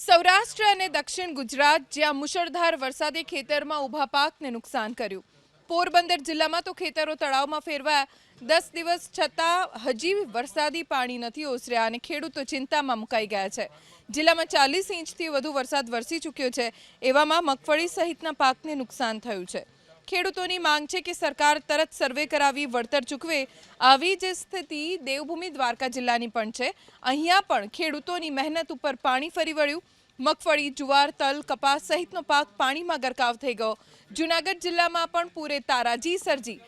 સૌરાષ્ટ્ર અને દક્ષિણ ગુજરાત જ્યાં મુશળધાર વરસાદે ખેતરમાં ઊભા પાકને નુકસાન કર્યું. પોરબંદર જિલ્લામાં તો ખેતરો તળાવમાં ફેરવાયા. દસ દિવસ છતાં હજી વરસાદી પાણી નથી ઓસર્યા અને ખેડૂતો ચિંતામાં મુકાઈ ગયા છે. જિલ્લામાં ચાલીસ ઇંચથી વધુ વરસાદ વરસી ચૂક્યો છે. એવામાં મગફળી સહિતના પાકને નુકસાન થયું છે. ખેડૂતોની માંગ છે કે સરકાર તરત સર્વે કરાવી વળતર ચૂકવે. આવી જ સ્થિતિ દેવભૂમિ દ્વારકા જિલ્લાની પણ છે. અહીંયા પણ ખેડૂતોની મહેનત ઉપર પાણી ફરી વળ્યું. મગફળી, જુવાર, તલ, કપાસ સહિતનો પાક પાણીમાં ગરકાવ થઈ ગયો. જૂનાગઢ જિલ્લામાં પણ પૂરે તારાજી સર્જી.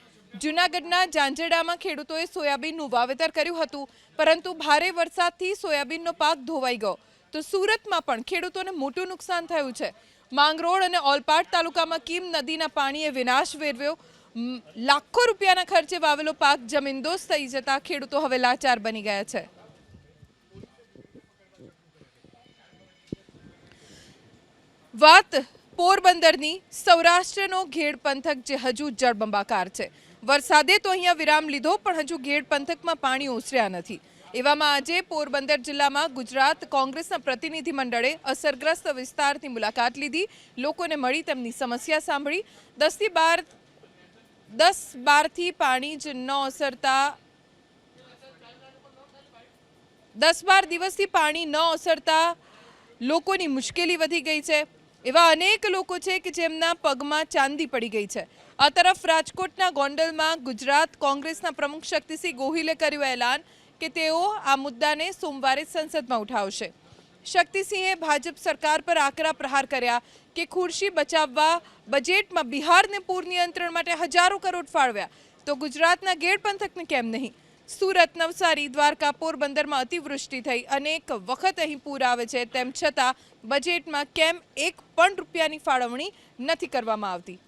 જૂનાગઢના જાંજરડામાં ખેડૂતોએ સોયાબીનનું વાવેતર કર્યું હતું, પરંતુ ભારે વરસાદથી સોયાબીનનો પાક ધોવાઈ ગયો. તો સુરતમાં પણ ખેડૂતોને મોટું નુકસાન થયું છે. માંગરોળ અને ઓલપાડ તાલુકામાં કીમ નદીના પાણીએ વિનાશ વેરવ્યો. લાખો રૂપિયાના ખર્ચે વાવેલો પાક જમીનદોસ્ત થઈ જતા ખેડૂતો હવે લાચાર બની ગયા છે. વાત પોરબંદરની સૌરાષ્ટ્રનો ઘેડ પંથક જે હજુ જળબંબાકાર છે. વરસાદે તો અહીંયા વિરામ લીધો, પણ હજુ ઘેડ પંથકમાં પાણી ઓસર્યા નથી. એવામાં આજે પોરબંદર જિલ્લામાં ગુજરાત કોંગ્રેસના પ્રતિનિધિ મંડળે અસરગ્રસ્ત વિસ્તારની મુલાકાત લીધી. લોકોને મળી તેમની સમસ્યા સાંભળી. દસથી બાર, દસ બારથી પાણી જ ન અસરતા દસ બાર દિવસથી પાણી ન અસરતા લોકોની મુશ્કેલી વધી ગઈ છે. એવા અનેક લોકો છે કે જેમના પગમાં ચાંદી પડી ગઈ છે. આ તરફ રાજકોટના ગોંડલમાં ગુજરાત કોંગ્રેસના પ્રમુખ શક્તિસિંહ ગોહિલે કર્યું એલાન. કે તેઓ આ મુદ્દાને સોમવારે સંસદમાં ઉઠાવશે. શક્તિસિંહે ભાજપ સરકાર પર આકરા પ્રહાર કર્યા કે ખુરશી બચાવવા બજેટમાં બિહારને પૂર નિયંત્રણ માટે હજારો કરોડ ફાળવ્યા. તો ગુજરાતના ગેડ પંથકને કેમ નહીં? સુરત નવસારી દ્વારકા પોરબંદરમાં અતિવૃષ્ટિ થઈ. અનેક વખત અહીં પૂર આવે છે. તેમ છતાં બજેટમાં કેમ એક પણ રૂપિયાની ફાળવણી નથી કરવામાં આવતી?